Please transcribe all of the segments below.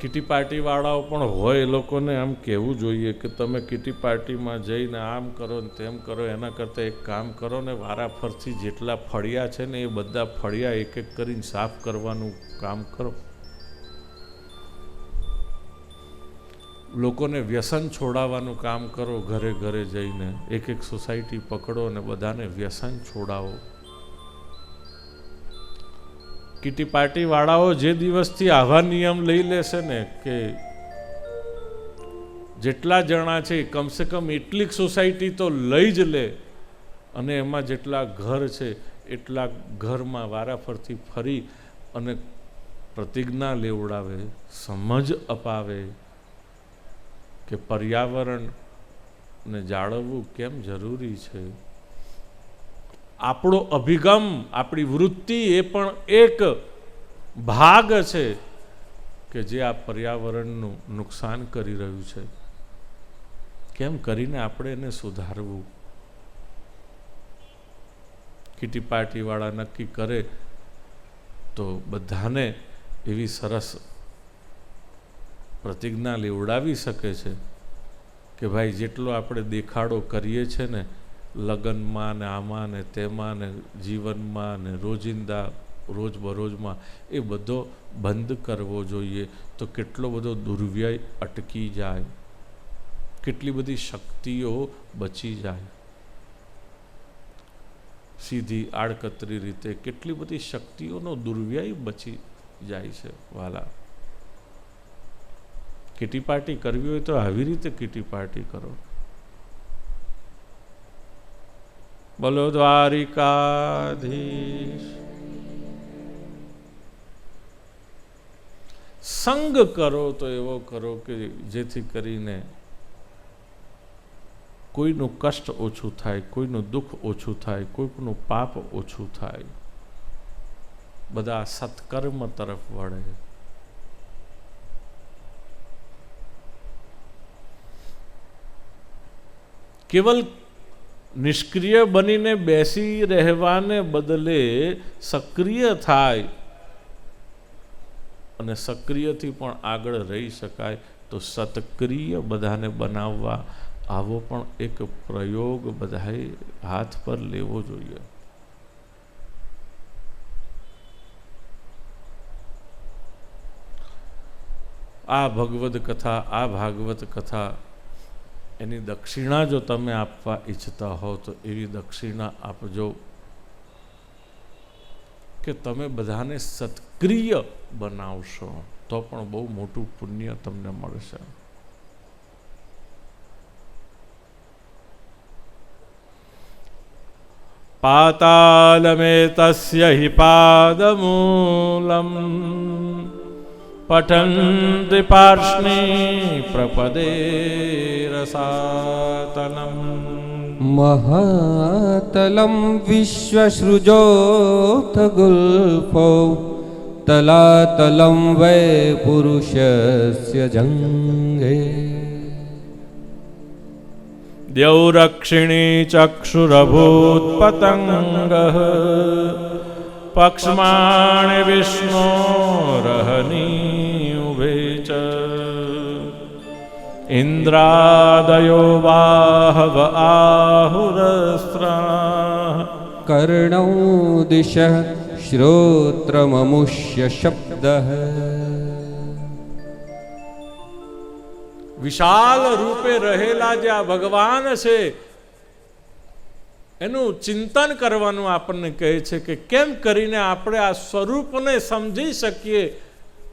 Kitty પાર્ટીવાળાઓ પણ હોય એ લોકોને આમ કહેવું જોઈએ કે તમે કિટી પાર્ટીમાં જઈને આમ કરો ને તેમ કરો, એના કરતાં એક કામ કરો ને વારાફરથી જેટલા ફળિયા છે ને એ બધા ફળિયા એક એક કરીને સાફ કરવાનું કામ કરો. લોકોને વ્યસન છોડાવવાનું કામ કરો ઘરે ઘરે જઈને એક એક સોસાયટી પકડો અને બધાને વ્યસન છોડાવો. કિટી પાર્ટીવાળાઓ જે દિવસથી આવા નિયમ લઈ લેશે ને કે જેટલા જણા છે કમસે કમ એટલીક સોસાયટી તો લઈ જ લે અને એમાં જેટલા ઘર છે એટલા ઘરમાં વારાફરથી ફરી અને પ્રતિજ્ઞા લેવડાવે, સમજ અપાવે કે પર્યાવરણને જાળવવું કેમ જરૂરી છે? આપણો અભિગમ, આપણી વૃત્તિ એ પણ એક ભાગ છે કે જે આ પર્યાવરણનું નુકસાન કરી રહ્યું છે. કેમ કરીને આપણે એને સુધારવું? કીટી પાર્ટીવાળા નક્કી કરે તો બધાને એવી સરસ પ્રતિજ્ઞા લેવડાવી શકે છે કે ભાઈ જેટલો આપણે દેખાડો કરીએ છીએ ને લગ્નમાં ને આમાં ને તેમાં ને જીવનમાં ને રોજિંદા, રોજબરોજમાં એ બધો બંધ કરવો જોઈએ તો કેટલો બધો દુર્વ્યય અટકી જાય. કેટલી બધી શક્તિઓ બચી જાય. સીધી આડકતરી રીતે કેટલી બધી શક્તિઓનો દુર્વ્યય બચી જાય છે વાલા. કીટી પાર્ટી કરવી હોય તો આવી રીતે કીટી પાર્ટી કરો. બોલો દ્વારિકાધીશ સંગ કરો તો એવો કરો કે જેથી કરીને કોઈનું કષ્ટ ઓછું થાય કોઈનું દુઃખ ઓછું થાય કોઈકનું પાપ ઓછું થાય બધા સત્કર્મ તરફ વળે કેવલ નિષ્ક્રિય બનીને બેસી રહેવાને બદલે સક્રિય થાય અને સક્રિયથી પણ આગળ રહી શકાય, તો સત્ક્રિય બધાને બનાવવા આવો પણ એક પ્રયોગ બધાએ હાથ પર લેવો જોઈએ. આ ભગવદ કથા, આ ભાગવત કથા એની દક્ષિણા જો તમે આપવા ઈચ્છતા હો, તો એવી દક્ષિણા આપજો કે તમે બધાને સત્ક્રિય બનાવશો, તો પણ બહુ મોટું પુણ્ય તમને મળશે. પાતાલમેતસ્ય હિ પાદમૂલમ. પઠંતિ પાર્ષ્ણે પ્રપદે રસાતલમ મહાતલમ વિશ્વસૃજોથ ગુલ્ફો તલાતલમ વૈ પુરુષસ્ય જંગે દ્યૌરક્ષિણી ચક્ષુરભૂત્પતંગ પક્ષ્માણ વિષ્ણો રહની इन्द्रादयो बाहव आहुरस्त्राः कर्णौ दिशः श्रोत्रममुष्य शब्दः વિશાલ રૂપે રહેલા જે આ ભગવાન છે એનું ચિંતન કરવાનું આપણને કહે છે કે કેમ કરીને આપણે આ સ્વરૂપને સમજી શકીએ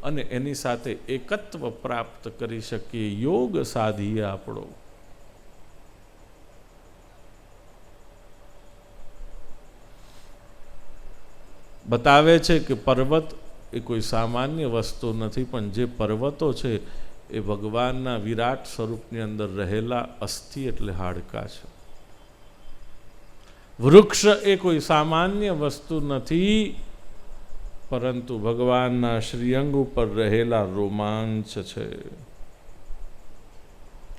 અને એની સાથે એકત્વ પ્રાપ્ત કરી શકીએ. યોગ સાધીએ આપણો. બતાવે છે કે પર્વત એ કોઈ સામાન્ય વસ્તુ નથી, પણ જે પર્વતો છે એ ભગવાનના વિરાટ સ્વરૂપની અંદર રહેલા અસ્થિ એટલે હાડકા છે. વૃક્ષ એ કોઈ સામાન્ય વસ્તુ નથી પરંતુ ભગવાનના શ્રીઅંગ ઉપર રહેલા રોમાંચ છે.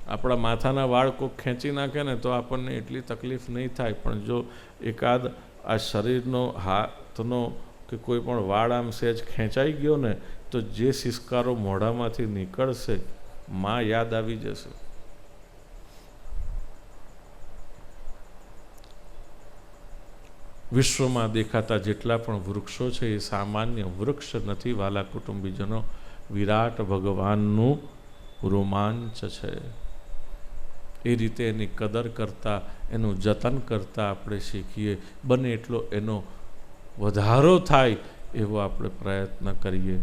આપણા માથાના વાળ કોક ખેંચી નાખે ને તો આપણને એટલી તકલીફ નહીં થાય, પણ જો એકાદ આ શરીરનો, હાથનો કે કોઈ પણ વાળ આમ સહેજ ખેંચાઈ ગયો ને તો જે સિસ્કારો મોઢામાંથી નીકળશે, માં યાદ આવી જશે. વિશ્વમાં દેખાતા જેટલા પણ વૃક્ષો છે, એ સામાન્ય વૃક્ષ નથી. વાલા કુટુંબીજનો વિરાટ ભગવાનનું રોમાંચ છે. એ રીતે એની કદર કરતાં, એનું જતન કરતાં આપણે શીખીએ. બને એટલો એનો વધારો થાય એવો આપણે પ્રયત્ન કરીએ.